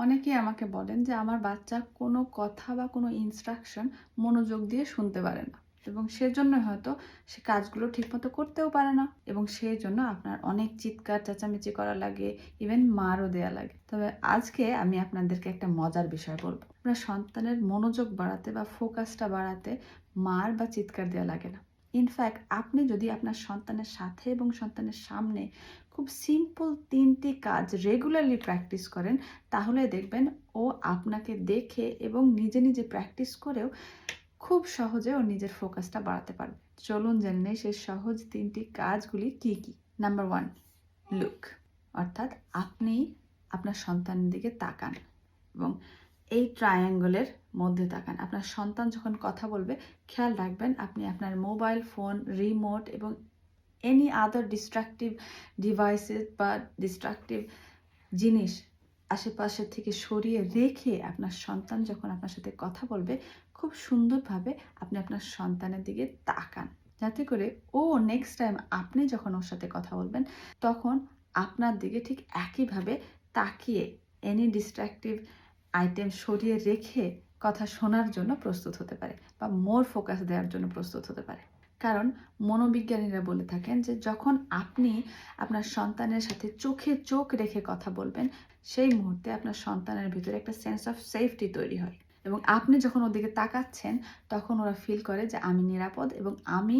অনেকেই আমাকে বলেন যে আমার বাচ্চা কোনো কথা বা কোনো ইনস্ট্রাকশন মনোযোগ দিয়ে শুনতে পারে না। এবং সেজন্য হয়তো সে কাজগুলো ঠিকমতো করতেও পারে না এবং সেই জন্য আপনার অনেক চিৎকার, চেঁচামেচি করা লাগে ইভেন মারও দেয়া লাগে। তবে আজকে আমি আপনাদেরকে একটা মজার বিষয় বলব। আপনার সন্তানের মনোযোগ বাড়াতে বা ফোকাসটা বাড়াতে মার বা চিৎকার দেওয়া লাগে না। ইনফ্যাক্ট আপনি যদি আপনার সন্তানের সাথে এবং সন্তানের সামনে খুব সিম্পল তিনটি কাজ রেগুলারলি প্র্যাকটিস করেন, তাহলে দেখবেন ও আপনাকে দেখে এবং নিজে নিজে প্র্যাকটিস করেও খুব সহজে ও নিজের ফোকাসটা বাড়াতে পারবে। চলুন জেনে নেই সেই সহজ তিনটি কাজগুলি কি কি। নাম্বার ওয়ান লুক অর্থাৎ আপনি আপনার সন্তানের দিকে তাকান এবং ট্রায়াঙ্গলের মধ্যে তাকান আপনার সন্তান যখন কথা বলবে, খেয়াল রাখবেন আপনি আপনার মোবাইল ফোন রিমোট এবং এনি আদার ডিস্ট্রাকটিভ ডিভাইসেস বা ডিস্ট্রাকটিভ জিনিস আশেপাশে থেকে সরিয়ে রেখে আপনার সন্তান যখন আপনার সাথে কথা বলবে, খুব সুন্দরভাবে আপনি আপনার সন্তানের দিকে তাকান। যাতে করে, ও নেক্সট টাইম আপনি যখন ওর সাথে কথা বলবেন, তখন আপনার দিকে ঠিক একইভাবে তাকিয়ে এনি ডিস্ট্রাকটিভ আইটেম সরিয়ে রেখে কথা শোনার জন্য প্রস্তুত হতে পারে বা মোর ফোকাস দেওয়ার জন্য প্রস্তুত হতে পারে। কারণ মনোবিজ্ঞানীরা বলে থাকেন যে, যখন আপনি আপনার সন্তানের সাথে চোখে চোখ রেখে কথা বলবেন, সেই মুহূর্তে আপনার সন্তানের ভিতরে একটা সেন্স অফ সেফটি তৈরি হয়। এবং আপনি যখন ওদিকে তাকাচ্ছেন, তখন ওরা ফিল করে যে, আমি নিরাপদ এবং আমি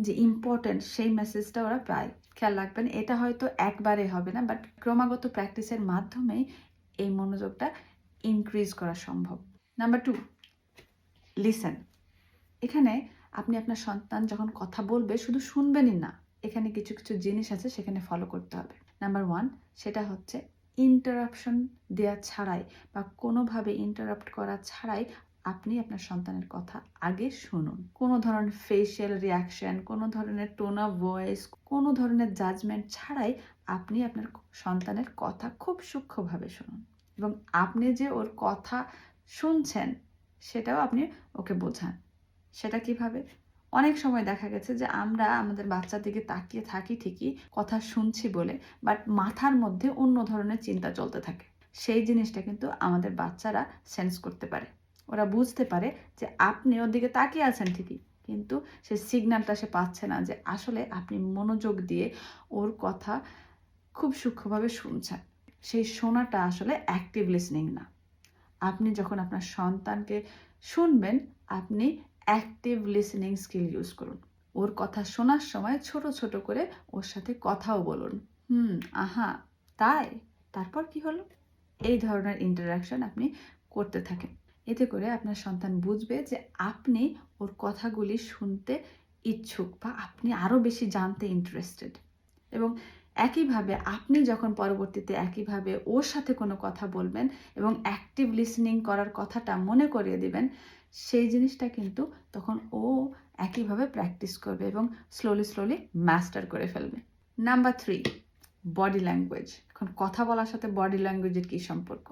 যে ইম্পর্ট্যান্ট সেই মেসেজটা ওরা পায়। খেয়াল রাখবেন, এটা হয়তো একবারে হবে না বাট ক্রমাগত প্র্যাকটিসের মাধ্যমেই এই মনোযোগটা ইনক্রিজ করা সম্ভব। নাম্বার টু লিসেন এখানে আপনি আপনার সন্তান যখন কথা বলবে, শুধু শুনবেনই না, এখানে কিছু কিছু জিনিস আছে, সেখানে ফলো করতে হবে। নাম্বার ওয়ান সেটা হচ্ছে ইন্টারাপশন দেওয়া ছাড়াই বা কোনোভাবে ইন্টারাপ্ট করা ছাড়াই আপনি আপনার সন্তানের কথা আগে শুনুন। কোনো ধরনের ফেশিয়াল রিয়াকশন কোনো ধরনের টোন অফ ভয়েস কোনো ধরনের জাজমেন্ট ছাড়াই আপনি আপনার সন্তানের কথা খুব সূক্ষ্মভাবে শুনুন। এবং আপনি যে ওর কথা শুনছেন, সেটাও আপনি ওকে বোঝান। সেটা কীভাবে? অনেক সময় দেখা গেছে যে আমরা আমাদের বাচ্চার দিকে তাকিয়ে থাকি ঠিকই, কথা শুনছি বলে বাট মাথার মধ্যে অন্য ধরনের চিন্তা চলতে থাকে। সেই জিনিসটা কিন্তু আমাদের বাচ্চারা সেন্স করতে পারে। ওরা বুঝতে পারে যে আপনি ওর দিকে তাকিয়ে আছেন ঠিকই, কিন্তু সে সিগন্যালটা সে পাচ্ছে না যে আসলে আপনি মনোযোগ দিয়ে ওর কথা খুব সূক্ষ্মভাবে শুনছেন। সেই শোনাটা আসলে অ্যাক্টিভ লিসনিং না। আপনি যখন আপনার সন্তানকে শুনবেন, আপনি অ্যাক্টিভ লিসনিং স্কিল ইউজ করুন। ওর কথা শোনার সময় ছোট ছোট করে ওর সাথে কথাও বলুন। হুম, আহা, তাই? তারপর কি হলো? এই ধরনের ইন্টারাকশন আপনি করতে থাকেন। এতে করে আপনার সন্তান বুঝবে যে আপনি ওর কথাগুলি শুনতে ইচ্ছুক বা আপনি আরও বেশি জানতে ইন্টারেস্টেড এবং একইভাবে আপনি যখন পরবর্তীতে একইভাবে ওর সাথে কোনো কথা বলবেন এবং অ্যাক্টিভ লিসনিং করার কথাটা মনে করিয়ে দিবেন, সেই জিনিসটা কিন্তু তখন ও একইভাবে প্র্যাকটিস করবে এবং স্লোলি স্লোলি মাস্টার করে ফেলবে। নাম্বার থ্রি বডি ল্যাঙ্গুয়েজ এখন কথা বলার সাথে বডি ল্যাঙ্গুয়েজের কী সম্পর্ক?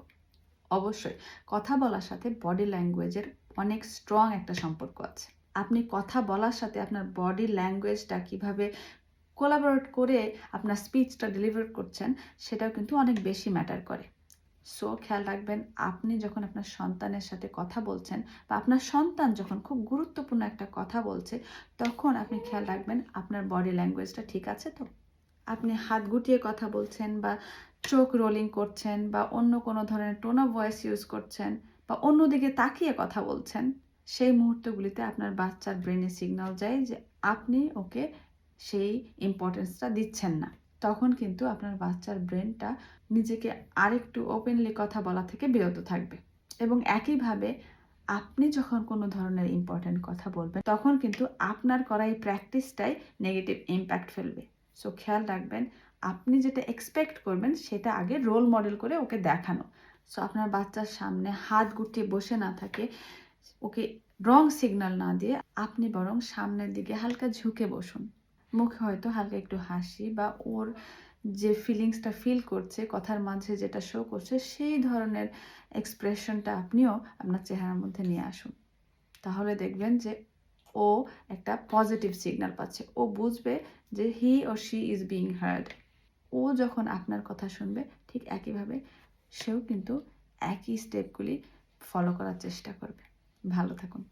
অবশ্যই, কথা বলার সাথে বডি ল্যাঙ্গুয়েজের অনেক স্ট্রং একটা সম্পর্ক আছে। আপনি কথা বলার সাথে আপনার বডি ল্যাঙ্গুয়েজটা কীভাবে কোলাবোরেট করে আপনার স্পিচটা ডেলিভার করছেন, সেটাও কিন্তু অনেক বেশি ম্যাটার করে। সো খেয়াল রাখবেন, আপনি যখন আপনার সন্তানের সাথে কথা বলছেন বা আপনার সন্তান যখন খুব গুরুত্বপূর্ণ একটা কথা বলছে, তখন আপনি খেয়াল রাখবেন, আপনার বডি ল্যাঙ্গুয়েজটা ঠিক আছে তো? আপনি হাত গুটিয়ে কথা বলছেন বা চোখ রোলিং করছেন বা অন্য কোনো ধরনের টোন অফ ভয়েস ইউজ করছেন বা অন্যদিকে তাকিয়ে কথা বলছেন, সেই মুহূর্তগুলিতে আপনার বাচ্চার ব্রেনে সিগন্যাল যায় যে আপনি ওকে সেই ইম্পর্টেন্সটা দিচ্ছেন না। তখন কিন্তু আপনার বাচ্চার ব্রেনটা নিজেকে আরেকটু ওপেনলি কথা বলা থেকে বিরত থাকবে। এবং একইভাবে আপনি যখন কোনো ধরনের ইম্পর্ট্যান্ট কথা বলবেন, তখন কিন্তু আপনার করা এই প্র্যাকটিসটাই নেগেটিভ ইম্প্যাক্ট ফেলবে। সো খেয়াল রাখবেন, আপনি যেটা এক্সপেক্ট করবেন, সেটা আগে রোল মডেল করে ওকে দেখানো। সো আপনার বাচ্চার সামনে হাত গুটিয়ে বসে না থাকে, ওকে রং সিগন্যাল না দিয়ে আপনি বরং সামনের দিকে হালকা ঝুঁকে বসুন। মুখে হয়তো হালকা একটু হাসি বা ওর যে ফিলিংসটা ফিল করছে, কথার মাঝে যেটা শো করছে, সেই ধরনের এক্সপ্রেশনটা আপনিও আপনার চেহারার মধ্যে নিয়ে আসুন। তাহলে দেখবেন যে ও একটা পজিটিভ সিগনাল পাচ্ছে। ও বুঝবে যে he or she is being heard ও যখন আপনার কথা শুনবে, ঠিক একইভাবে সেও কিন্তু একই স্টেপগুলি ফলো করার চেষ্টা করবে। ভালো থাকুন।